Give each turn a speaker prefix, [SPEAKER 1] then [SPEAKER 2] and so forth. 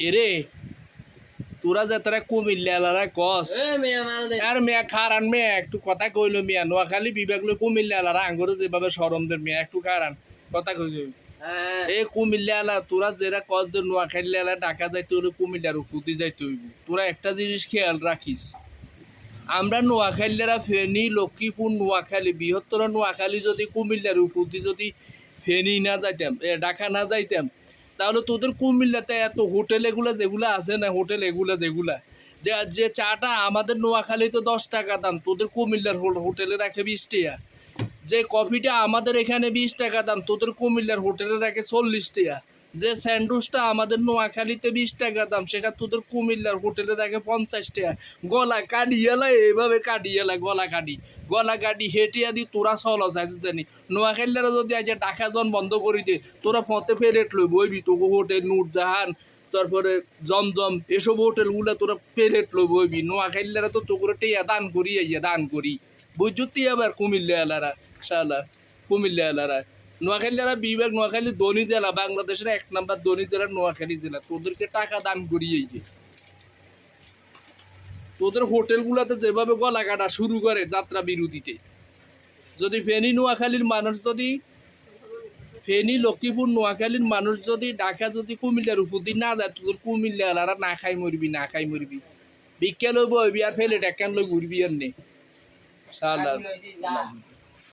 [SPEAKER 1] এরে তোরা যে তারা কুমিল্লা কস আর মেয়া খারান মেয়া একটু কথা কইলো মিয়া নোয়াখালী বিভাগ লই কুমিল্লা আলারা আঙ্গুরে যেভাবে সরমদের মেয়া একটু খারান কথা কইল এ কুমিল্লা আলা তোরা যেরা কস যে নোয়াখালী আলা ঢাকা যাইতে হলে কুমিল্লার উপতি যাইতে হইব। তোরা একটা জিনিস খেয়াল রাখিস আমরা নোয়াখালীরা ফেনী লক্ষ্মীপুর নোয়াখালী বৃহত্তর নোয়াখালী যদি কুমিল্লার উপতি যদি ফেনী না যাইতাম এ ঢাকা না যাইতাম তাহলে তোদের কুমিল্লাতে এত হোটেল এগুলা যেগুলো আছে না, হোটেল এগুলা যেগুলা, যে যে চাটা আমাদের নোয়াখালী তো দশ টাকা দাম, তোদের কুমিল্লার হোটেলে রাখে বিশ টাকা যে কফিটা আমাদের এখানে বিশ টাকা দাম, তোদের কুমিল্লার হোটেলে রাখে চল্লিশ টাকা যে স্যান্ডউইচটা আমাদের নোয়াখালীতে বিশ টাকা দাম, সেটা তোদের কুমিল্লার হোটেলে রাখে পঞ্চাশ টাকা। গলা কাটিয়েলা এইভাবে কাটিয়েলা গলা কাটি গলা কাটি হেঁটিয়া দি তোরা চল যাইতে জানি। নোয়াখালীরা যদি আজ টাকা জন বন্ধ করি দে, তোরা ফতে ফেরেট লই বইবি তোকে হোটেল, নুরজাহান, তারপরে জমজম, এসব হোটেলগুলো তোরা ফেরেট লই বইবি নোয়াখালীরা তো তো করে টেয়া দান করি ইয়া দান করি। বুঝতি আবার কুমিল্লা এলারা? শালা, কুমিল্লা এলারা। নোয়াখালীরা বিভাগ, নোয়াখালী ধনী জেলা, বাংলাদেশের এক নাম্বার ধনী জেলা নোয়াখালী জেলা। তোদেরকে টাকা দান করি এই যে। তোদের হোটেলগুলোতে যেভাবে গলা কাটা শুরু করে যাত্রা বিরতিতে। যদি ফেনী নোয়াখালীর মানুষ যদি, ফেনী, লক্ষ্মীপুর নোয়াখালীর মানুষ যদি, ঢাকা যদি কুমিল্লার উপর দিয়ে না যায়, তোদের কুমিল্লা এলারা না খাই মরবি, না খাই মরবি। বিকেল হইব আর ফেলে টাকান লই ঘুরবি আর নেই